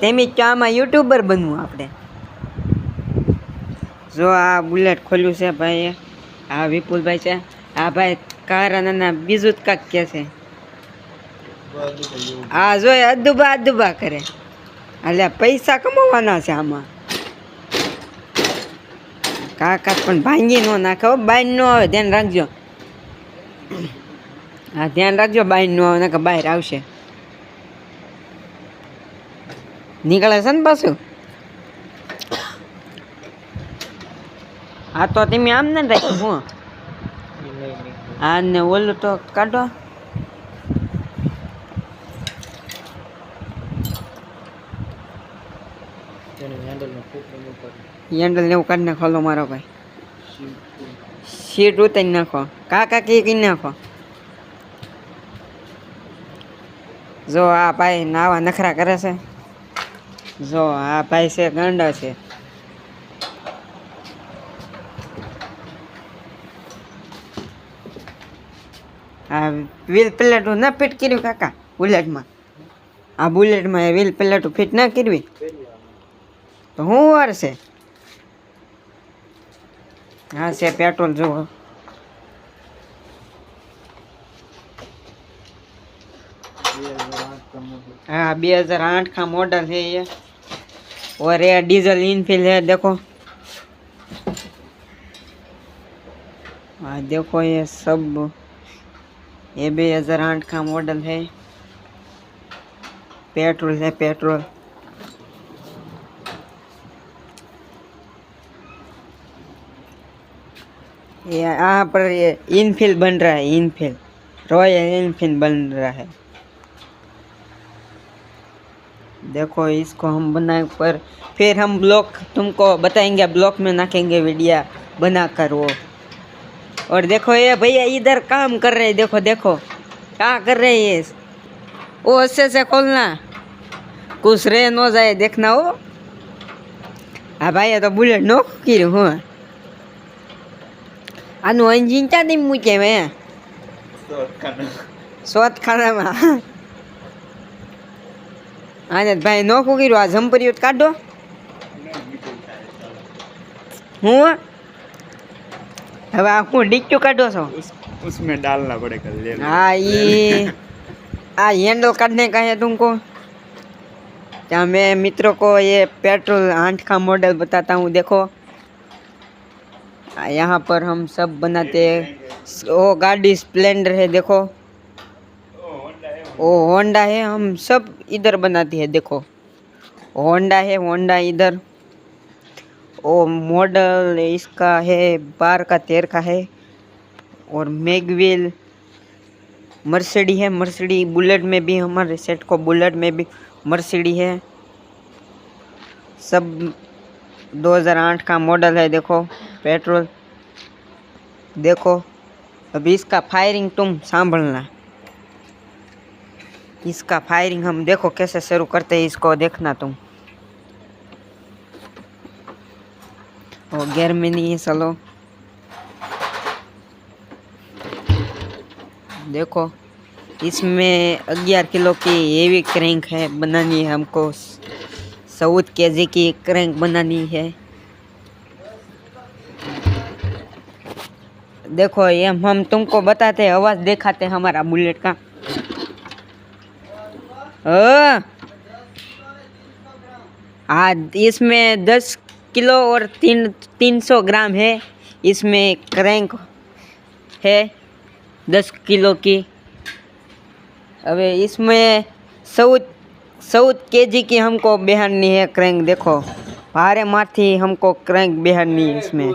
તેમી તો આમાં યુટ્યુબર બનવું આપણે. જો આ બુલેટ ખોલ્યું છે ભાઈ આ વિપુલભાઈ છે, આ ભાઈ કારાના બીજું જ કાંક કે છે. આ જો અદુબા અદુબા કરે. એટલે પૈસા કમાવાના છે આમાં. કાકા પણ ભાંગી ન નાખે હો બાઈન ન આવે, ધ્યાન રાખજો. હા ધ્યાન રાખજો બાઈન ન આવે નાખે બહાર આવશે. નીકળે છે ને પાછું? હા, તો તમે આમ ને રાખ્યું હું. હા, ને ઓલું તો કાઢો. હેન્ડલ ને એવું કાઢી નાખો લો મારો ભાઈ. સીટ ઉતારી નાખો. કાકા કે કરી નાખો? જો આ ભાઈ નાવા નખરા કરે છે. જો, આ ભાઈ છે, ગાંડા છે. આ વ્હીલ પ્લેટું ના ફિટ કર્યું, કાકા? બુલેટમાં. આ બુલેટમાં એ વ્હીલ પ્લેટું ફિટ ના કરવી તો શું વાર છે હા છે પેટ્રોલ જુઓ. हाँ आठ का मॉडल है ये। और ये डीजल इनफिल है, देखो। हाँ देखो ये सब। ये बी हज़ार आठ का मॉडल है। पेट्रोल है, पेट्रोल। यहाँ पर ये इनफिल बन रहा है इनफिल रॉयल इनफिल बन रहा है। देखो इसको हम बनाए पर फिर हम ब्लॉक तुमको बताएंगे ब्लॉक में नाखेंगे वीडियो बना कर वो और देखो ये भैया इधर काम कर रहे हैं देखो देखो क्या कर रहे हैं ये वो अच्छे से खोलना कुछ रह न जाए देखना हो हाँ भाई तो बुलेट नो की હું આનું એન્જિન ક્યાં મૂકે મેં સોત ખાનામાં આને ભાઈ નોખું કર્યું આ જમ્પરિયું કાઢો હું હવે આ હું ડીક્યુ કાઢો છો उस उसमें डालना पड़ेगा ले लो। हाँ ये आ हैंडल काटने का है तुमको क्या मैं मित्रों को ये पेट्रोल आठ का मॉडल बताता हूँ देखो आ, यहाँ पर हम सब बनाते हैं वो गाड़ी स्प्लेंडर है देखो वो होंडा है, हम सब इधर बनाती है, देखो। होंडा है, होंडा इधर। वो मॉडल इसका है, बार का, तेर का है। और मैगविल मर्सिडी है मर्सिडी बुलेट में भी, हमारे सेट को बुलेट में भी मर्सिडी है। सब 2008 का मॉडल है, देखो, पेट्रोल। देखो, अभी इसका फायरिंग तुम सांभलना। इसका फायरिंग हम देखो कैसे शुरू करते हैं, इसको देखना तुम। और गेयर में नहीं है चलो। देखो, इसमें ग्यारह किलो की हेवी क्रैंक है, बनानी है हमको। चौदह के जी की क्रैंक बनानी है। देखो, ये हम तुमको बताते आवाज़ दिखाते हमारा बुलेट का। ओ! हाँ इसमें दस किलो और तीन तीन सौ ग्राम है। इसमें क्रैंक है दस किलो की। अबे इसमें चौदह चौदह के जी की हमको बेहारनी है क्रैंक, देखो। भारे माथी हमको क्रैंक बेहारनी है इसमें।